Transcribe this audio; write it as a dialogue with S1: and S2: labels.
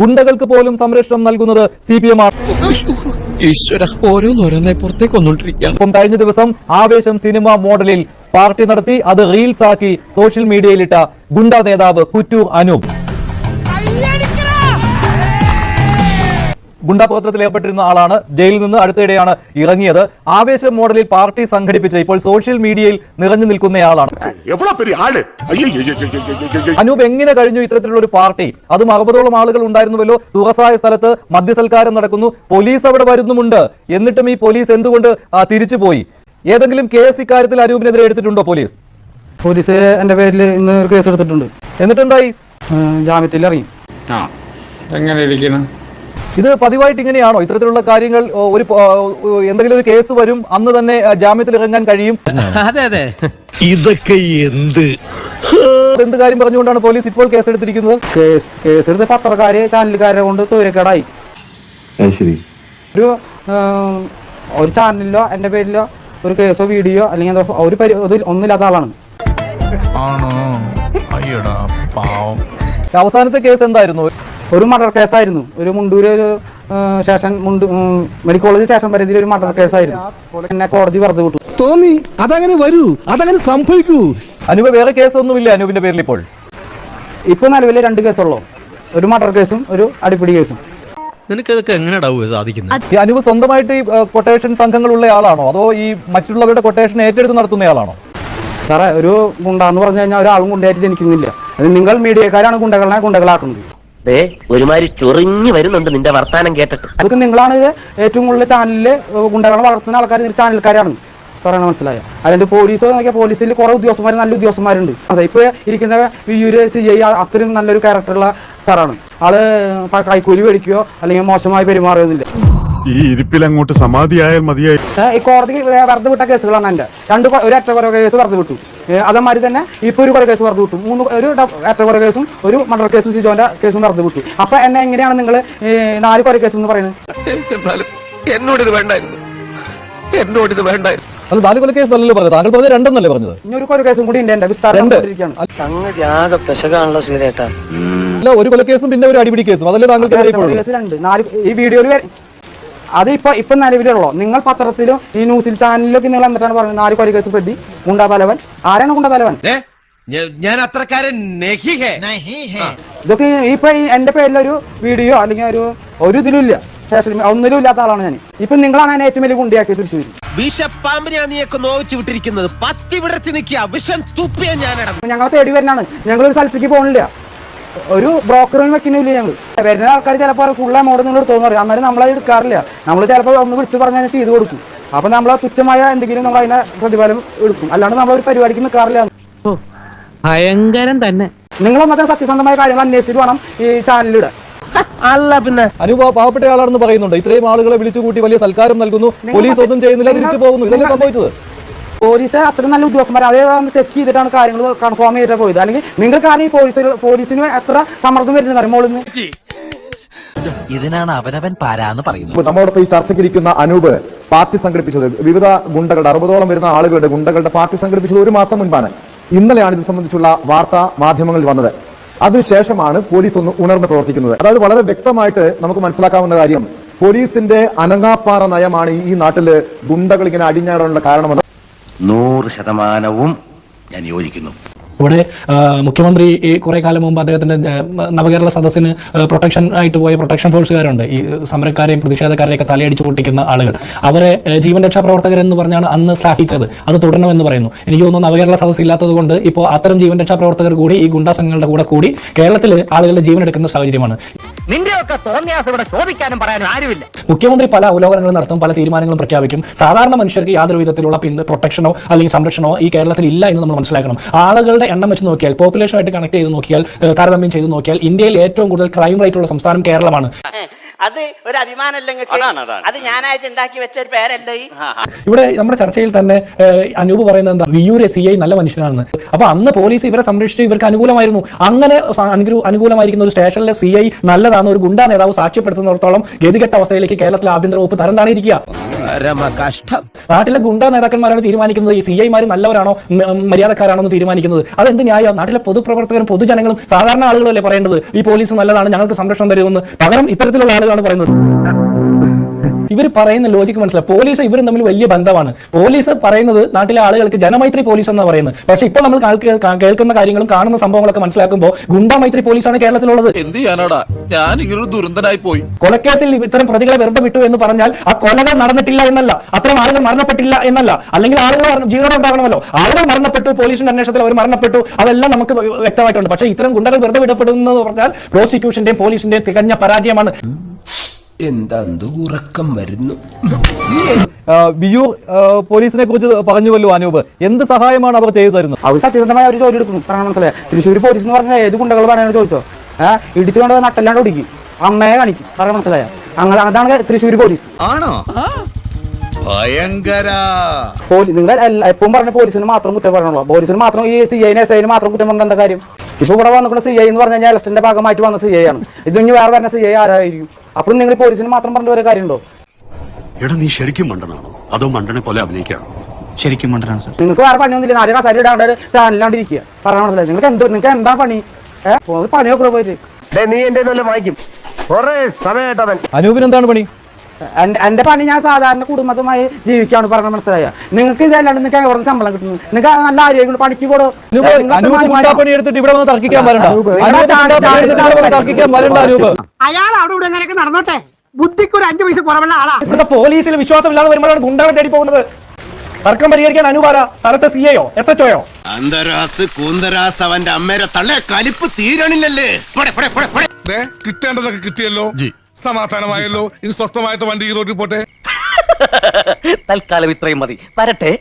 S1: ഗുണ്ടകൾക്ക് പോലും സംരക്ഷണം നൽകുന്നത് സി പി എം ആണ്.
S2: ഈശ്വര ഓരോന്നോരോന്നെ പുറത്തേക്ക് വന്നോണ്ടിരിക്കുകയാണ്.
S1: ഇപ്പം കഴിഞ്ഞ ദിവസം ആവേശം സിനിമ മോഡലിൽ പാർട്ടി നടത്തി അത് റീൽസ് ആക്കി സോഷ്യൽ മീഡിയയിലിട്ട ഗുണ്ട നേതാവ് കുറ്റൂർ അനൂപ്. ഗുണ്ടാപ്രവർത്തനത്തിൽ ഏർപ്പെട്ടിരുന്ന ആളാണ് ജയിലിൽ നിന്ന് അടുത്തിടെയാണ് ഇറങ്ങിയത്. ആവേശ മോഡലിൽ പാർട്ടി സംഘടിപ്പിച്ച ഇപ്പോൾ സോഷ്യൽ മീഡിയയിൽ നിറഞ്ഞു നിൽക്കുന്നയാളാണ്. അനൂപ് എങ്ങനെ കഴിഞ്ഞു ഇത്തരത്തിലുള്ള ഒരു പാർട്ടി? അതും അറുപതോളം ആളുകൾ ഉണ്ടായിരുന്നുവല്ലോ. തുറസായ സ്ഥലത്ത് മദ്യസൽക്കാരം നടക്കുന്നു. പോലീസ് അവിടെ വരുന്നുമുണ്ട്. എന്നിട്ടും ഈ പോലീസ് എന്തുകൊണ്ട് തിരിച്ചു പോയി? ഏതെങ്കിലും കേസ് ഇക്കാര്യത്തിൽ അനൂപിനെതിരെ എടുത്തിട്ടുണ്ടോ പോലീസ്?
S3: പോലീസ് എന്റെ പേരിൽ ഇന്ന് കേസ് എടുത്തിട്ടുണ്ട്.
S1: എന്നിട്ടെന്തായി?
S3: ജാമ്യത്തിൽ ഇറങ്ങി.
S4: ആ എങ്ങനെ ഇരിക്കുന്നു?
S1: ഇത് പതിവായിട്ട് ഇങ്ങനെയാണോ? ഇത്തരത്തിലുള്ള കാര്യങ്ങൾ ഒരു എന്തെങ്കിലും ഒരു കേസ് വരും അന്ന് തന്നെ ജാമ്യത്തിൽ ഇറങ്ങാൻ കഴിയും?
S2: അതെ അതെ.
S5: ഇതൊക്കെ എന്ത്?
S1: എന്ത് കാര്യം പറഞ്ഞുകൊണ്ടാണ് പോലീസ് ഇപ്പോൾ കേസെടുത്തിരിക്കുന്നത്?
S3: കേസ് കേസ് എടുത്ത് പത്രക്കാര് ചാനലുകാരെ കൊണ്ട് തൂരക്കേടായി.
S6: ശരി.
S3: ഒരു ഒരു ചാനലിലോ എന്റെ പേരിലോ ഒരു കേസോ വീഡിയോ അല്ലെങ്കിൽ ഒരു ഒന്നുമില്ലാത്ത ആളാണ്.
S5: ആണോ? അയ്യടാ പാവം.
S1: അവസാനത്തെ കേസ് എന്തായിരുന്നു?
S3: ഒരു മർഡർ കേസായിരുന്നു ഒരു മുണ്ടൂര് ഒരു സ്റ്റേഷൻ മുണ്ടു മെഡിക്കൽ കോളേജ് ശേഷം പരിധിയിൽ ഒരു മർഡർ കേസായിരുന്നു എന്നെ കോടതി വെറുതെ വിട്ടു.
S5: തോന്നി അതങ്ങനെ വരൂ അതങ്ങനെ സംഭവിക്കൂ.
S1: അനുപ വേറെ കേസൊന്നുമില്ല അനുപിന്റെ പേരിൽ ഇപ്പോൾ?
S3: ഇപ്പൊ നിലവിൽ രണ്ട് കേസുള്ളൂ ഒരു മർഡർ കേസും ഒരു അടിപിടി കേസും
S2: നിനക്കതൊക്കെ എങ്ങനെയാടാവുക സാധിക്കുന്നത്
S1: ഈ അനൂപ് സ്വന്തമായിട്ട് ഈ കൊട്ടേഷൻ സംഘങ്ങളുള്ള ആളാണോ? അതോ ഈ മറ്റുള്ളവരുടെ കൊട്ടേഷൻ ഏറ്റെടുത്ത് നടത്തുന്നയാളാണോ
S3: സാറേ ഒരു ഗുണ്ടാന്ന് പറഞ്ഞു കഴിഞ്ഞാൽ ഒരാളും ഗുണ്ടയായിട്ട് ജനിക്കുന്നില്ല. നിങ്ങൾ മീഡിയക്കാരാണ് ഗുണ്ടകളെ ഗുണ്ടകളാക്കുന്നത്.
S7: ദേ ഒരുമാതിരി ചൊറിഞ്ഞു വരുന്നുണ്ട് നിന്റെ വർത്താനം കേട്ടിട്ട്.
S3: അതൊക്കെ നിങ്ങളാണ് ഇത് ഏറ്റവും കൂടുതൽ ചാനലിൽ ഗുണ്ടകളെ വളർത്തുന്ന ആൾക്കാർ ചാനൽക്കാരാണ് പറയണ മനസ്സിലായ? അതിന്റെ പോലീസ് നോക്കിയാൽ പോലീസിൽ കുറെ ഉദ്യോഗസ്ഥന്മാർ നല്ല ഉദ്യോഗസ്ഥന്മാരുണ്ട്. അതെ ഇപ്പൊ ഇരിക്കുന്ന വിയൂര് സി ഐ അത്രയും നല്ലൊരു ക്യാരക്ടറുള്ള സാറാണ് ആൾ കൈക്കൂലി മേടിക്കുകയോ അല്ലെങ്കിൽ മോശമായി പെരുമാറുകയൊന്നുമില്ല
S8: ഈ ഇരിപ്പിൽ അങ്ങോട്ട് സമാധിയായാൽ മതിയായി.
S3: ഈ കോടതി വെറുതെ വിട്ട കേസുകളാണ് എന്റെ രണ്ട് ഒരു അറ്റ അറ്റകുറ കേസ് വെറുതെ വിട്ടു. അതേമാതിരി തന്നെ ഇപ്പൊ ഒരു കുറെ കേസ് വെറുതെ വിട്ടു. മൂന്ന് ഒരു അറ്റ അറ്റകുറ കേസും ഒരു മർഡർ കേസും സിജോന്റെ കേസും വെറുതെ വിട്ടു. അപ്പൊ എന്നെ എങ്ങനെയാണ് നിങ്ങൾ നാല് കുറെ കേസ് എന്ന് പറയുന്നത്?
S7: എന്നോട് ഇത് വേണ്ടായിരുന്നു. എന്നോട് ഇത് വേണ്ടായിരുന്നു.
S1: അത് നാല് കൊല കേസ് നല്ലല്ലോ പറഞ്ഞത്? താങ്കൾ പറഞ്ഞത് രണ്ടെന്നല്ലേ പറഞ്ഞത്?
S3: ഇനി ഒരു കുറെ കേസും കൂടി ഉണ്ട് എന്റെ വിസ്താരം
S1: അല്ല ഒരു പിന്നെ ഒരു അടിപിടി കേസും. അതല്ലേ താങ്കൾക്ക്
S3: ഈ വീഡിയോയിൽ വരെ അത് ഇപ്പൊ ഇപ്പൊ നിലവിലുള്ളൂ നിങ്ങൾ പത്രത്തിലും ഈ ന്യൂസിൽ ചാനലിലൊക്കെ നിങ്ങൾ എന്നിട്ടാണ് പറയുന്നത്. നാല് കൊല കേസ് പ്രതി ഗുണ്ടാ തലവൻ. ആരാണ് ഗുണ്ടാ തലവൻ?
S2: ഞാൻ അത്രക്കാരൻ
S3: ഇതൊക്കെ ഇപ്പൊ എന്റെ പേരിലൊരു വീഡിയോ അല്ലെങ്കിൽ ഒരു ഒരു ഇതിലും ഇല്ല സ്റ്റേഷനിൽ ഒന്നിലും ഇല്ലാത്ത ആളാണ് ഞാൻ. ഇപ്പൊ നിങ്ങളാണ് എന്നെ ഏറ്റവും വലിയ ഗുണ്ടിയാക്കി തൃശ്ശൂർ
S2: ഞങ്ങൾ നീയൊക്കെ നോവിച്ച് വിട്ടിരിക്കുന്നത്. പത്തി വിടർത്തി നിൽക്കുക. വിഷം തുപ്പിയ ഞാനടം
S3: ഞങ്ങളെ തേടി വരുന്നതാണ് ഞങ്ങൾ ഒരു സ്ഥലത്തേക്ക് പോകുന്നില്ല ഒരു ബ്രോക്കറിന് വെക്കുന്നില്ല ഞങ്ങൾ വരുന്ന ആൾക്കാർ ചിലപ്പോൾ ഫുൾ എമൗണ്ട് നിങ്ങൾ തോന്നുന്നു പറയും അന്നേരം നമ്മളത് എടുക്കാറില്ല. നമ്മൾ ചിലപ്പോൾ ഒന്ന് വിളിച്ച് പറഞ്ഞാൽ ചെയ്ത് കൊടുക്കും. അപ്പൊ നമ്മൾ തുച്ഛമായ എന്തെങ്കിലും നമ്മൾ അതിനെ പ്രതിഫലം എടുക്കും. അല്ലാണ്ട് നമ്മൾ ഒരു പരിപാടിക്ക് നിൽക്കാറില്ല
S7: ഭയങ്കരം തന്നെ.
S3: നിങ്ങൾ ഒന്നത്തെ സത്യസന്ധമായ കാര്യങ്ങൾ അന്വേഷിച്ചിട്ട് വേണം ഈ ചാനലിലൂടെ.
S7: അല്ല പിന്നെ.
S1: അനുഭവ പാവപ്പെട്ട ആളാണെന്ന് പറയുന്നുണ്ട്. ഇത്രയും ആളുകളെ വിളിച്ചു കൂട്ടി വലിയ സൽക്കാരം നൽകുന്നു. പോലീസ് ഒന്നും ചെയ്യുന്നില്ല തിരിച്ചു പോകുന്നു. ഇതല്ലേ സംഭവിച്ചത്?
S3: പോലീസ് അത്ര നല്ല ഉദ്യോഗസ്ഥന്മാർ അതേ ചെക്ക് ചെയ്തിട്ടാണ് കാര്യങ്ങൾ കൺഫേം ചെയ്തിട്ട് പോയത്. അല്ലെങ്കിൽ നിങ്ങൾക്ക് ഈ പോലീസ് പോലീസിന് എത്ര സമ്മർദ്ദം വരുന്നത് അറിയുമ്പോൾ
S5: ഇതിനാണ് അവനവൻ പാരാന്ന് പറയുന്നത്.
S6: നമ്മളോടൊപ്പം ഈ ചർച്ചയ്ക്കിരിക്കുന്ന അനൂപ് പാർട്ടി സംഘടിപ്പിച്ചത്. വിവിധ ഗുണ്ടകളുടെ അറുപതോളം വരുന്ന ആളുകളുടെ ഗുണ്ടകളുടെ പാർട്ടി സംഘടിപ്പിച്ചത് ഒരു മാസം മുൻപാണ്. ഇന്നലെയാണ് ഇത് സംബന്ധിച്ചുള്ള വാർത്താ മാധ്യമങ്ങളിൽ വന്നത്. അതിനുശേഷമാണ് പോലീസ് ഒന്ന് ഉണർന്ന് പ്രവർത്തിക്കുന്നത്. അതായത് വളരെ വ്യക്തമായിട്ട് നമുക്ക് മനസ്സിലാക്കാവുന്ന കാര്യം പോലീസിന്റെ അനങ്ങാപ്പാറ നയമാണ് ഈ നാട്ടിൽ ഗുണ്ടകൾ ഇങ്ങനെ അടിഞ്ഞാടാനുള്ള കാരണമെന്ന്
S7: നൂറ് ശതമാനവും ഞാൻ യോജിക്കുന്നു.
S9: ഇവിടെ മുഖ്യമന്ത്രി ഈ കുറെ കാലം മുമ്പ് അദ്ദേഹത്തിന്റെ നവകേരള സദസ്സിന് പ്രൊട്ടക്ഷൻ ആയിട്ട് പോയ പ്രൊട്ടക്ഷൻ ഫോഴ്സുകാരുണ്ട് ഈ സമരക്കാരെയും പ്രതിഷേധക്കാരെയൊക്കെ തലയടിച്ചു പൊട്ടിക്കുന്ന ആളുകൾ. അവരെ ജീവൻ രക്ഷാ പ്രവർത്തകർ എന്ന് പറഞ്ഞാണ് അന്ന് ശ്ലാഘിച്ചത്. അത് തുടരണമെന്ന് പറയുന്നു. എനിക്ക് തോന്നുന്നു നവകേരള സദസ്സ് ഇല്ലാത്തത് കൊണ്ട് ഇപ്പോൾ അത്തരം ജീവൻ രക്ഷാ പ്രവർത്തകർ കൂടി ഈ ഗുണ്ടാ സംഘങ്ങളുടെ കൂടെ കൂടി കേരളത്തിൽ ആളുകളുടെ ജീവൻ എടുക്കുന്ന സാഹചര്യമാണ്.
S7: നിന്റെയൊക്കെ തോന്നിയാസ് ഇവിടെ ചോദിക്കാനും പറയാനും ആരുമില്ല.
S9: മുഖ്യമന്ത്രി പല അവലോകനങ്ങളും നടത്തും പല തീരുമാനങ്ങളും പ്രഖ്യാപിക്കും. സാധാരണ മനുഷ്യർക്ക് യാതൊരു വിധത്തിലുള്ള പിന്ത് പ്രൊട്ടക്ഷനോ അല്ലെങ്കിൽ സംരക്ഷണമോ ഈ കേരളത്തിൽ ഇല്ല എന്ന് നമ്മൾ മനസ്സിലാക്കണം. ആളുകളുടെ എണ്ണം വെച്ച് നോക്കിയാൽ പോപ്പുലേഷനുമായിട്ട് കണക്ട് ചെയ്ത് നോക്കിയാൽ താരതമ്യം ചെയ്ത് നോക്കിയാൽ ഇന്ത്യയിൽ ഏറ്റവും കൂടുതൽ ക്രൈം റേറ്റ് ഉള്ള സംസ്ഥാനം കേരളമാണ്.
S10: അത് ഒരു അഭിമാനമല്ല നിങ്ങൾക്ക്? അത് ഞാനായിട്ട് ഉണ്ടാക്കി വെച്ച ഒരു പേരല്ലേ ഈ
S9: ഇവിടെ നമ്മുടെ ചർച്ചയിൽ തന്നെ അനൂപ് പറയുന്നത് എന്താ? വിയൂരെ സി ഐ നല്ല മനുഷ്യനാണെന്ന്. അപ്പൊ അന്ന് പോലീസ് ഇവരെ സംരക്ഷിച്ച് ഇവർക്ക് അനുകൂലമായിരുന്നു. അങ്ങനെ അനുകൂലമായിരിക്കുന്ന ഒരു സ്റ്റേഷനിലെ സി ഐ നല്ലതാണ് ഒരു ഗുണ്ടാ നേതാവ് സാക്ഷ്യപ്പെടുത്തുന്നിടത്തോളം ഗതികെട്ട അവസ്ഥയിലേക്ക് കേരളത്തിലെ ആഭ്യന്തര വകുപ്പ് തരം താണിരിക്കുക
S2: കഷ്ടം
S9: നാട്ടിലെ ഗുണ്ട നേതാക്കന്മാരാണ് തീരുമാനിക്കുന്നത്. ഈ സി ഐമാർ നല്ലവരാണോ? മര്യാദക്കാരാണോ എന്ന് തീരുമാനിക്കുന്നത്? അതെന്ത് ന്യായം? നാട്ടിലെ പൊതുപ്രവർത്തകരും പൊതുജനങ്ങളും സാധാരണ ആളുകളല്ലേ പറയേണ്ടത്? ഈ പോലീസ് നല്ലതാണ് ഞങ്ങൾക്ക് സംരക്ഷണം തരുമെന്ന്. പകരം ഇത്തരത്തിലുള്ള ആളുകളാണ് പറയുന്നത്. ഇവർ പറയുന്ന ലോജിക്ക് മനസ്സിലായി. പോലീസ് ഇവരും തമ്മിൽ വലിയ ബന്ധമാണ്. പോലീസ് പറയുന്നത് നാട്ടിലെ ആളുകൾക്ക് ജനമൈത്രി പോലീസ് എന്നാണ് പറയുന്നത്. പക്ഷേ ഇപ്പോൾ നമ്മൾ കേൾക്കുന്ന കാര്യങ്ങളും കാണുന്ന സംഭവങ്ങളൊക്കെ മനസ്സിലാക്കുമ്പോൾ ഗുണ്ടാമൈത്രി പോലീസാണ് കേരളത്തിലുള്ളത്.
S5: എന്ത് ചെയ്യാനാടാ? ഞാൻ ഇങ്ങനൊരു ദുരന്തനായി പോയി.
S9: കൊലക്കേസിൽ ഇത്തരം പ്രതികളെ വെറുതെ വിട്ടു എന്ന് പറഞ്ഞാൽ ആ കൊലകൾ നടന്നിട്ടില്ല എന്നല്ല. അത്തരം ആളുകൾ മരണപ്പെട്ടില്ല എന്നല്ല. അല്ലെങ്കിൽ ആളുകൾ ജീവനം ഉണ്ടാകണമല്ലോ. ആളുകൾ മരണപ്പെട്ടു പോലീസിന്റെ അന്വേഷണത്തിൽ അവർ മരണപ്പെട്ടു. അതെല്ലാം നമുക്ക് വ്യക്തമായിട്ടുണ്ട്. പക്ഷേ ഇത്തരം ഗുണ്ടകൾ വെറുതെ വിടപ്പെടുന്നത് പറഞ്ഞാൽ പ്രോസിക്യൂഷന്റെയും പോലീസിന്റെയും തികഞ്ഞ പരാജയമാണ്.
S2: എന്താ ഉറക്കം വരുന്നു.
S1: ബിയൂർ പോലീസിനെ കുറിച്ച് പറഞ്ഞുവല്ലോ അനൂപ്. എന്ത് സഹായമാണ് അവർ ചെയ്തു തരുന്നത്?
S3: അവർ സത്യസന്ധമായ ഒരു ജോലി എടുക്കുന്നു. മനസ്സിലായി? തൃശ്ശൂർ പോലീസ് എന്ന് പറഞ്ഞാൽ ഏത് ഗുണ്ടകൾ പറയാനോ ചോദിച്ചോ? ഏഹ് ഇടിച്ചുകൊണ്ട് നട്ടെല്ലാണ്ട് ഒടുക്കി. അമ്മയെ കാണിക്കും. പറയാൻ മനസ്സിലായ? അങ്ങനെ അതാണ് തൃശ്ശൂർ പോലീസ്.
S5: ആണോ? ഭയങ്കര.
S3: പോലീസ് നിങ്ങൾ എല്ലാ- എപ്പോഴും പറഞ്ഞ പോലീസിന് മാത്രം കുറ്റം പറയണല്ലോ പോലീസിന് മാത്രം ഈ സി ഐനെ എസ് ഐന് മാത്രം കുറ്റം പറഞ്ഞ എന്താ കാര്യം? ഇപ്പൊ ഇവിടെ വന്നിട്ടുള്ള സി ഐ എന്ന് പറഞ്ഞാൽ ഇലക്ഷന്റെ ഭാഗമായിട്ട് വന്ന സി ഐ ആണ്. ഇത് ഇനി വേറെ വരുന്ന സി ഐ ആരായിരിക്കും? അപ്പോൾ നിങ്ങൾ പോലീസിന് മാത്രം പറഞ്ഞ വരെ കാര്യമുണ്ടോ?
S8: എടാ നീ ശരിക്കും മണ്ടനാണോ? അതോ മണ്ടനെ പോലെ അഭിനയിക്കാണോ?
S3: ശരിക്കും മണ്ടനാണ് സാർ. നിങ്ങൾക്ക് വേറെ പണിയൊന്നുമില്ല നാല് കസാരി ഇടാണ്ട് ചാനലിലാണ്ട് ഇരിക്കുക പറയാൻ മനസ്സിലായി? നിങ്ങൾക്ക് എന്തോ നിങ്ങൾക്ക് എന്താ പണി? ഏഹ് പണിയൊക്കെ പോയിട്ട്
S7: നീ എന്റെ നല്ല വായിക്കും.
S1: അനൂപിന് എന്താണ് പണി?
S3: എന്റെ പണി ഞാൻ സാധാരണ കുടുംബത്തുമായി ജീവിക്കാണ് പറഞ്ഞ മനസ്സിലായ? നിങ്ങൾക്ക് ഇതല്ലാണ്ട് നിങ്ങൾക്ക് എവിടെ ശമ്പളം കിട്ടുന്നു? നിങ്ങൾക്ക് നല്ല ആരോഗ്യം പണിക്ക്
S1: പോടോ പണി എടുത്തിട്ട് ഇവിടെ വന്ന് തർക്കിക്കാൻ തർക്കിക്കാൻ അനൂപ്.
S7: അയാൾ അവിടെ ഇവിടെ എങ്ങനെയൊക്കെ നടന്നോട്ടെ? ബുദ്ധിക്ക് ഒരു അഞ്ചു പൈസ കുറവുള്ള ആളാ.
S9: ഇന്നത്തെ പോലീസിൽ വിശ്വാസമില്ലാതെ വരുമ്പോഴാണ് ഗുണ്ടകളെ തേടി പോകുന്നത്. തർക്കം പരിഹരിക്കാൻ അനുവാര സ്ഥലത്തെ സി എയോ എസ് എച്ച് ഒയോ
S2: അന്തരാസ് കൂന്തരാസ് അവന്റെ അമ്മേരെ തള്ളെ കലിപ്പ് തീരണില്ലല്ലേ? പോടെ, പോടെ, പോടെ, പോടെ.
S8: കിട്ടേണ്ടതൊക്കെ കിട്ടിയല്ലോ. സമാധാനമായല്ലോ. ഇനി സ്വസ്ഥമായിട്ട് വണ്ടി ഈ റോഡിൽ പോട്ടെ.
S10: തൽക്കാലം ഇത്രയും മതി. വരട്ടെ.